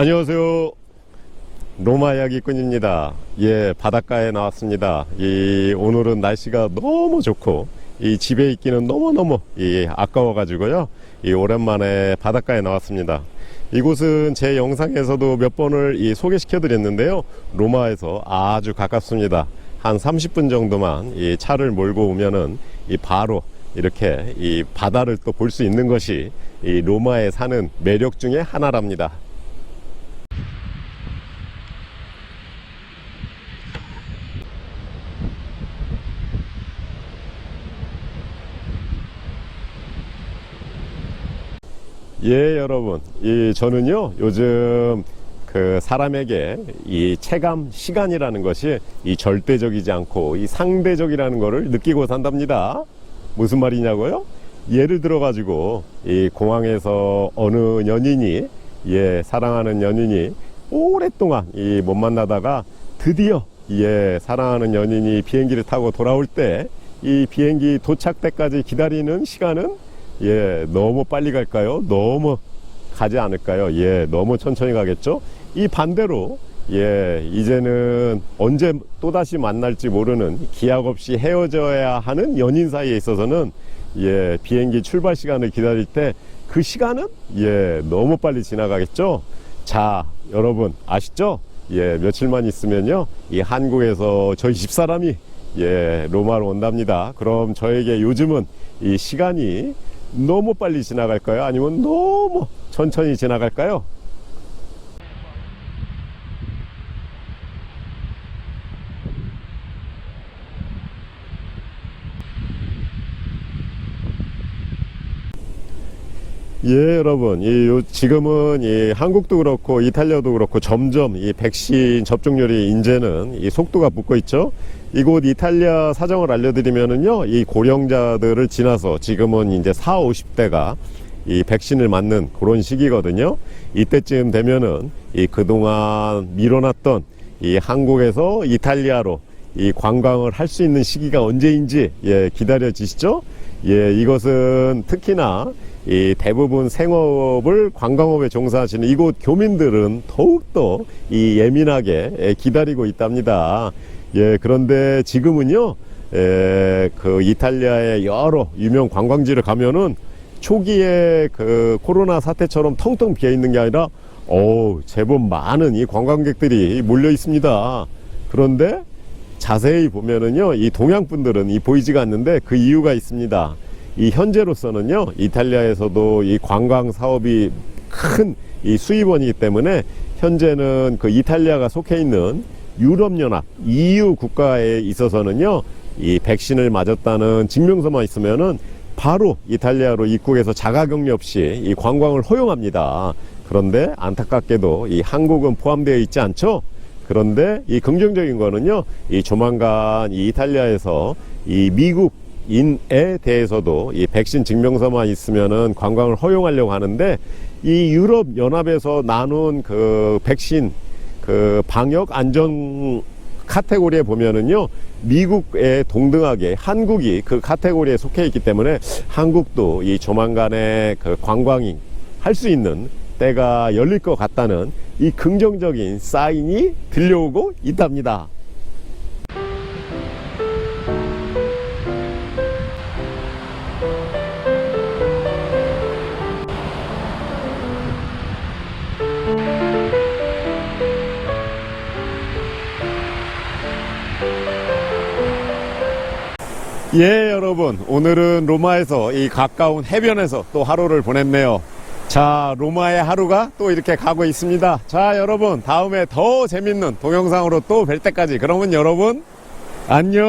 안녕하세요. 로마 이야기꾼입니다. 예, 바닷가에 나왔습니다. 이, 오늘은 날씨가 너무 좋고, 이 집에 있기는 너무너무 이, 아까워 가지고요. 이, 오랜만에 바닷가에 나왔습니다. 이곳은 제 영상에서도 몇 번을 이, 소개시켜 드렸는데요. 로마에서 아주 가깝습니다. 한 30분 정도만 이 차를 몰고 오면은 이 바로 이렇게 이 바다를 또 볼 수 있는 것이 이 로마에 사는 매력 중에 하나랍니다. 예, 여러분. 이 저는요, 요즘 그 사람에게 이 체감 시간이라는 것이 이 절대적이지 않고 이 상대적이라는 것을 느끼고 산답니다. 무슨 말이냐고요? 예를 들어 가지고 이 공항에서 어느 연인이 예, 사랑하는 연인이 오랫동안 이 못 만나다가 드디어 예, 사랑하는 연인이 비행기를 타고 돌아올 때 이 비행기 도착 때까지 기다리는 시간은 예, 너무 빨리 갈까요? 너무 가지 않을까요? 예, 너무 천천히 가겠죠? 이 반대로, 예, 이제는 언제 또다시 만날지 모르는 기약 없이 헤어져야 하는 연인 사이에 있어서는 예, 비행기 출발 시간을 기다릴 때 그 시간은 예, 너무 빨리 지나가겠죠? 자, 여러분, 아시죠? 예, 며칠만 있으면요, 이 한국에서 저희 집사람이 예, 로마로 온답니다. 그럼 저에게 요즘은 이 시간이 너무 빨리 지나갈까요? 아니면 너무 천천히 지나갈까요? 예, 여러분. 이 요- 지금은 이 한국도 그렇고 이탈리아도 그렇고 점점 이 백신 접종률이 이제는 이 속도가 붙고 있죠. 이곳 이탈리아 사정을 알려드리면은요, 이 고령자들을 지나서 지금은 이제 4, 50대가 이 백신을 맞는 그런 시기거든요. 이때쯤 되면은 이 그동안 미뤄놨던 이 한국에서 이탈리아로 이 관광을 할 수 있는 시기가 언제인지 예, 기다려지시죠? 예, 이것은 특히나 이 대부분 생업을 관광업에 종사하시는 이곳 교민들은 더욱더 이 예민하게 예, 기다리고 있답니다. 예, 그런데 지금은요, 에, 그 이탈리아의 여러 유명 관광지를 가면은 초기에 그 코로나 사태처럼 텅텅 비어 있는 게 아니라, 어우, 제법 많은 이 관광객들이 몰려 있습니다. 그런데 자세히 보면은요, 이 동양 분들은 이 보이지가 않는데 그 이유가 있습니다. 이 현재로서는요, 이탈리아에서도 이 관광 사업이 큰 이 수입원이기 때문에 현재는 그 이탈리아가 속해 있는 유럽연합 EU 국가에 있어서는요, 이 백신을 맞았다는 증명서만 있으면은 바로 이탈리아로 입국해서 자가격리 없이 이 관광을 허용합니다. 그런데 안타깝게도 이 한국은 포함되어 있지 않죠? 그런데 이 긍정적인 거는요, 이 조만간 이 이탈리아에서 이 미국 인에 대해서도 이 백신 증명서만 있으면은 관광을 허용하려고 하는데 이 유럽 연합에서 나눈 그 백신 그 방역 안전 카테고리에 보면은요 미국에 동등하게 한국이 그 카테고리에 속해 있기 때문에 한국도 이 조만간에 그 관광이 할 수 있는 때가 열릴 것 같다는 이 긍정적인 사인이 들려오고 있답니다. 예, 여러분. 오늘은 로마에서 이 가까운 해변에서 또 하루를 보냈네요. 자, 로마의 하루가 또 이렇게 가고 있습니다. 자, 여러분. 다음에 더 재밌는 동영상으로 또 뵐 때까지. 그러면 여러분, 안녕!